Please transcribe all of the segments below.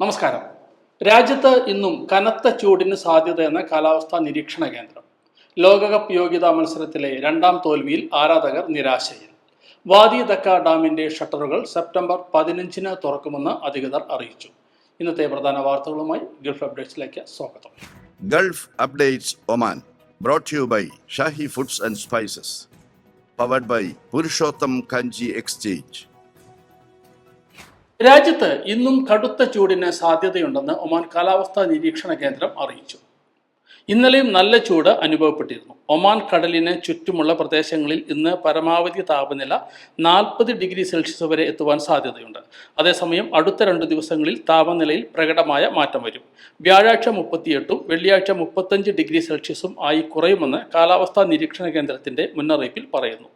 നമസ്കാരം. രാജ്യത്ത് ഇന്നും കനത്ത ചൂടിന് സാധ്യതയെന്ന കാലാവസ്ഥാ നിരീക്ഷണ കേന്ദ്രം. ലോകകപ്പ് യോഗ്യതാ മത്സരത്തിലെ രണ്ടാം തോൽവിയിൽ ആരാധകർ നിരാശയിൽ. വാദി ദക്ക ഡാമിന്റെ ഷട്ടറുകൾ സെപ്റ്റംബർ പതിനഞ്ചിന് തുറക്കുമെന്ന് അധികൃതർ അറിയിച്ചു. ഇന്നത്തെ പ്രധാന വാർത്തകളുമായി ഗൾഫ് അപ്ഡേറ്റ്സിലേക്ക് സ്വാഗതം. Gulf updates Oman brought you by Shahi foods and spices powered by Purushottam Kanji exchange. രാജ്യത്ത് ഇന്നും കടുത്ത ചൂടിന് സാധ്യതയുണ്ടെന്ന് ഒമാൻ കാലാവസ്ഥാ നിരീക്ഷണ കേന്ദ്രം അറിയിച്ചു. ഇന്നലെയും നല്ല ചൂട് അനുഭവപ്പെട്ടിരുന്നു. ഒമാൻ കടലിന് ചുറ്റുമുള്ള പ്രദേശങ്ങളിൽ ഇന്ന് പരമാവധി താപനില നാൽപ്പത് ഡിഗ്രി സെൽഷ്യസ് വരെ എത്തുവാൻ സാധ്യതയുണ്ട്. അതേസമയം അടുത്ത രണ്ട് ദിവസങ്ങളിൽ താപനിലയിൽ പ്രകടമായ മാറ്റം വരും. വ്യാഴാഴ്ച മുപ്പത്തിയെട്ടും വെള്ളിയാഴ്ച മുപ്പത്തഞ്ച് ഡിഗ്രി സെൽഷ്യസും ആയി കുറയുമെന്ന് കാലാവസ്ഥാ നിരീക്ഷണ കേന്ദ്രത്തിന്റെ മുന്നറിയിപ്പിൽ പറയുന്നു.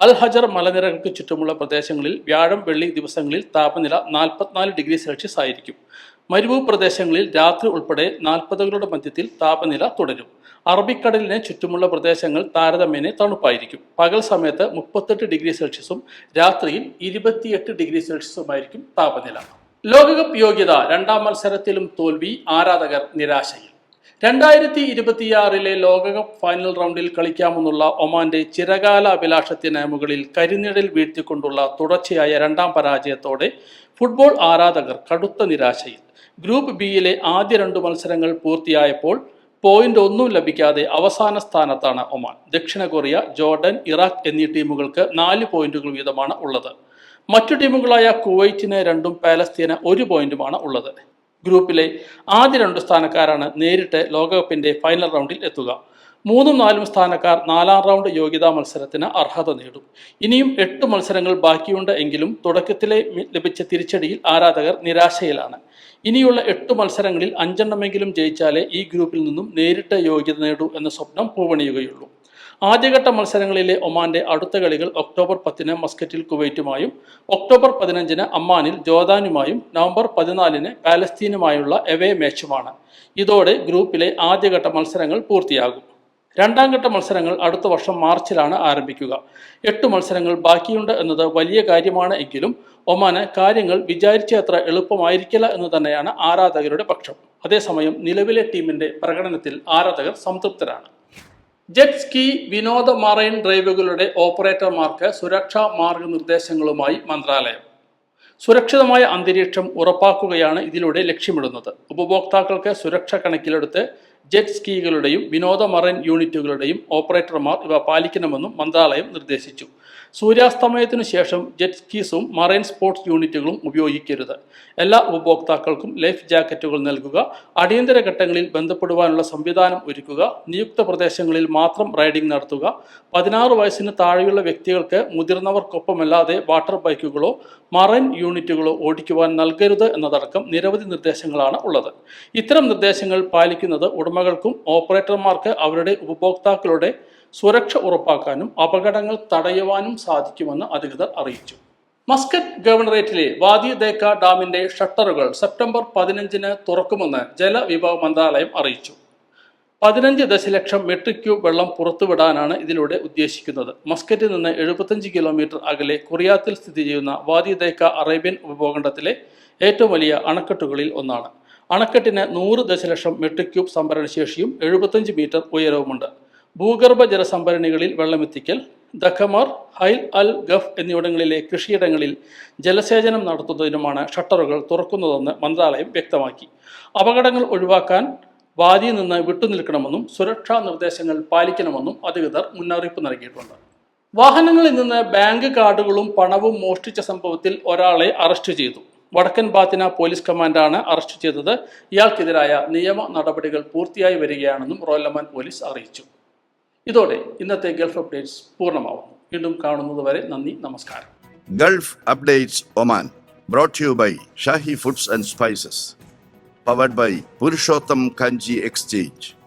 അൽ ഹജർ മലനിരകൾക്ക് ചുറ്റുമുള്ള പ്രദേശങ്ങളിൽ വ്യാഴം വെള്ളി ദിവസങ്ങളിൽ താപനില നാൽപ്പത്തിനാല് ഡിഗ്രി സെൽഷ്യസ് ആയിരിക്കും. മരുഭൂ പ്രദേശങ്ങളിൽ രാത്രി ഉൾപ്പെടെ നാൽപ്പതുകളുടെ മധ്യത്തിൽ താപനില തുടരും. അറബിക്കടലിന് ചുറ്റുമുള്ള പ്രദേശങ്ങൾ താരതമ്യേന തണുപ്പായിരിക്കും. പകൽ സമയത്ത് മുപ്പത്തെട്ട് ഡിഗ്രി സെൽഷ്യസും രാത്രിയിൽ ഇരുപത്തിയെട്ട് ഡിഗ്രി സെൽഷ്യസുമായിരിക്കും താപനില. ലോകകപ്പ് യോഗ്യത രണ്ടാം മത്സരത്തിലും തോൽവി ആരാധകർ നിരാശയിൽ. രണ്ടായിരത്തി ഇരുപത്തിയാറിലെ ലോകകപ്പ് ഫൈനൽ റൗണ്ടിൽ കളിക്കാമെന്നുള്ള ഒമാന്റെ ചിരകാല അഭിലാഷത്തിന് മുകളിൽ കരിനിഴൽ വീഴ്ത്തിക്കൊണ്ടുള്ള തുടർച്ചയായ രണ്ടാം പരാജയത്തോടെ ഫുട്ബോൾ ആരാധകർ കടുത്ത നിരാശയിൽ. ഗ്രൂപ്പ് ബിയിലെ ആദ്യ രണ്ട് മത്സരങ്ങൾ പൂർത്തിയായപ്പോൾ പോയിന്റ് ഒന്നും ലഭിക്കാതെ അവസാന സ്ഥാനത്താണ് ഒമാൻ. ദക്ഷിണ കൊറിയ ജോർഡൻ ഇറാഖ് എന്നീ ടീമുകൾക്ക് നാല് പോയിന്റുകൾ വീതമാണ് ഉള്ളത്. മറ്റു ടീമുകളായ കുവൈറ്റിന് രണ്ടും പാലസ്തീന് ഒരു പോയിന്റുമാണ് ഉള്ളത്. ഗ്രൂപ്പിലെ ആദ്യ രണ്ട് സ്ഥാനക്കാരാണ് നേരിട്ട് ലോകകപ്പിന്റെ ഫൈനൽ റൗണ്ടിൽ എത്തുക. മൂന്നും നാലും സ്ഥാനക്കാർ നാലാം റൗണ്ട് യോഗ്യതാ മത്സരത്തിന് അർഹത നേടും. ഇനിയും എട്ട് മത്സരങ്ങൾ ബാക്കിയുണ്ട് എങ്കിലും തുടക്കത്തിലെ ലഭിച്ച തിരിച്ചടിയിൽ ആരാധകർ നിരാശയിലാണ്. ഇനിയുള്ള എട്ട് മത്സരങ്ങളിൽ അഞ്ചെണ്ണമെങ്കിലും ജയിച്ചാലേ ഈ ഗ്രൂപ്പിൽ നിന്നും നേരിട്ട് യോഗ്യത നേടൂ എന്ന സ്വപ്നം പൂവണിയുകയുള്ളൂ. ആദ്യഘട്ട മത്സരങ്ങളിലെ ഒമാന്റെ അടുത്ത കളികൾ ഒക്ടോബർ പത്തിന് മസ്കറ്റിൽ കുവൈറ്റുമായും ഒക്ടോബർ പതിനഞ്ചിന് അമ്മാനിൽ ജോർദാനുമായും നവംബർ പതിനാലിന് പാലസ്തീനുമായുള്ള എവേ മാച്ചുമാണ്. ഇതോടെ ഗ്രൂപ്പിലെ ആദ്യഘട്ട മത്സരങ്ങൾ പൂർത്തിയാകും. രണ്ടാം ഘട്ട മത്സരങ്ങൾ അടുത്ത വർഷം മാർച്ചിലാണ് ആരംഭിക്കുക. എട്ട് മത്സരങ്ങൾ ബാക്കിയുണ്ട് എന്നത് വലിയ കാര്യമാണ് എങ്കിലും ഒമാന് കാര്യങ്ങൾ വിചാരിച്ച അത്ര എളുപ്പമായിരിക്കില്ല എന്ന് തന്നെയാണ് ആരാധകരുടെ പക്ഷം. അതേസമയം നിലവിലെ ടീമിന്റെ പ്രകടനത്തിൽ ആരാധകർ സംതൃപ്തരാണ്. ജെറ്റ് സ്കി വിനോദ മറൈൻ ഡ്രൈവുകളുടെ ഓപ്പറേറ്റർമാർക്ക് സുരക്ഷാ മാർഗനിർദ്ദേശങ്ങളുമായി മന്ത്രാലയം. സുരക്ഷിതമായ അന്തരീക്ഷം ഉറപ്പാക്കുകയാണ് ഇതിലൂടെ ലക്ഷ്യമിടുന്നത്. ഉപഭോക്താക്കൾക്ക് സുരക്ഷ കണക്കിലെടുത്ത് ജെറ്റ് സ്കീകളുടെയും വിനോദ മറൈൻ യൂണിറ്റുകളുടെയും ഓപ്പറേറ്റർമാർ ഇവ പാലിക്കണമെന്നും മന്ത്രാലയം നിർദ്ദേശിച്ചു. സൂര്യാസ്തമയത്തിനു ശേഷം ജെറ്റ് സ്കീസും മറൈൻ സ്പോർട്സ് യൂണിറ്റുകളും ഉപയോഗിക്കരുത്. എല്ലാ ഉപഭോക്താക്കൾക്കും ലൈഫ് ജാക്കറ്റുകൾ നൽകുക അടിയന്തര ഘട്ടങ്ങളിൽ ബന്ധപ്പെടുവാനുള്ള സംവിധാനം ഒരുക്കുക നിയുക്ത പ്രദേശങ്ങളിൽ മാത്രം റൈഡിംഗ് നടത്തുക പതിനാറ് വയസ്സിന് താഴെയുള്ള വ്യക്തികൾക്ക് മുതിർന്നവർക്കൊപ്പമല്ലാതെ വാട്ടർ ബൈക്കുകളോ മറൈൻ യൂണിറ്റുകളോ ഓടിക്കുവാൻ നൽകരുത് എന്നതടക്കം നിരവധി നിർദ്ദേശങ്ങളാണ് ഉള്ളത്. ഇത്തരം നിർദ്ദേശങ്ങൾ പാലിക്കുന്നത് ഉടമകൾക്കും ഓപ്പറേറ്റർമാർക്ക് അവരുടെ ഉപഭോക്താക്കളുടെ സുരക്ഷ ഉറപ്പാക്കാനും അപകടങ്ങൾ തടയുവാനും സാധിക്കുമെന്ന് അധികൃതർ അറിയിച്ചു. മസ്കറ്റ് ഗവർണറേറ്റിലെ വാദി ദേക്ക ഡാമിന്റെ ഷട്ടറുകൾ സെപ്റ്റംബർ പതിനഞ്ചിന് തുറക്കുമെന്ന് ജലവിഭവ മന്ത്രാലയം അറിയിച്ചു. പതിനഞ്ച് ദശലക്ഷം മെട്രിക് ക്യൂബ് വെള്ളം പുറത്തുവിടാനാണ് ഇതിലൂടെ ഉദ്ദേശിക്കുന്നത്. മസ്കറ്റിൽ നിന്ന് എഴുപത്തഞ്ച് കിലോമീറ്റർ അകലെ കൊറിയാത്തിൽ സ്ഥിതി ചെയ്യുന്ന വാദി ദേക്ക അറേബ്യൻ ഉപഭൂഖണ്ഡത്തിലെ ഏറ്റവും വലിയ അണക്കെട്ടുകളിൽ ഒന്നാണ്. അണക്കെട്ടിന് നൂറ് ദശലക്ഷം മെട്രിക് ക്യൂബ് സംഭരണ ശേഷിയും എഴുപത്തഞ്ച് മീറ്റർ ഉയരവുമുണ്ട്. ഭൂഗർഭ ജലസംഭരണികളിൽ വെള്ളമെത്തിക്കൽ ദഖമർ ഹൈൽ അൽ ഗഫ് എന്നിവിടങ്ങളിലെ കൃഷിയിടങ്ങളിൽ ജലസേചനം നടത്തുന്നതിനുമാണ് ഷട്ടറുകൾ തുറക്കുന്നതെന്ന് മന്ത്രാലയം വ്യക്തമാക്കി. അപകടങ്ങൾ ഒഴിവാക്കാൻ വാദിയിൽ നിന്ന് വിട്ടുനിൽക്കണമെന്നും സുരക്ഷാ നിർദ്ദേശങ്ങൾ പാലിക്കണമെന്നും അധികൃതർ മുന്നറിയിപ്പ് നൽകിയിട്ടുണ്ട്. വാഹനങ്ങളിൽ നിന്ന് ബാങ്ക് കാർഡുകളും പണവും മോഷ്ടിച്ച സംഭവത്തിൽ ഒരാളെ അറസ്റ്റ് ചെയ്തു. വടക്കൻ ബാത്തിന പോലീസ് കമാൻഡാണ് അറസ്റ്റ് ചെയ്തത്. ഇയാൾക്കെതിരായ നിയമ നടപടികൾ പൂർത്തിയായി വരികയാണെന്നും റോയൽ റോയലമാൻ പോലീസ് അറിയിച്ചു. ഇതോടെ ഇന്നത്തെ ഗൾഫ് അപ്ഡേറ്റ്സ് പൂർണമാവുന്നു. വീണ്ടും കാണുന്നതുവരെ നന്ദി നമസ്കാരം. Gulf updates Oman brought you by Shahi foods and spices powered by Purushottam Kanji exchange.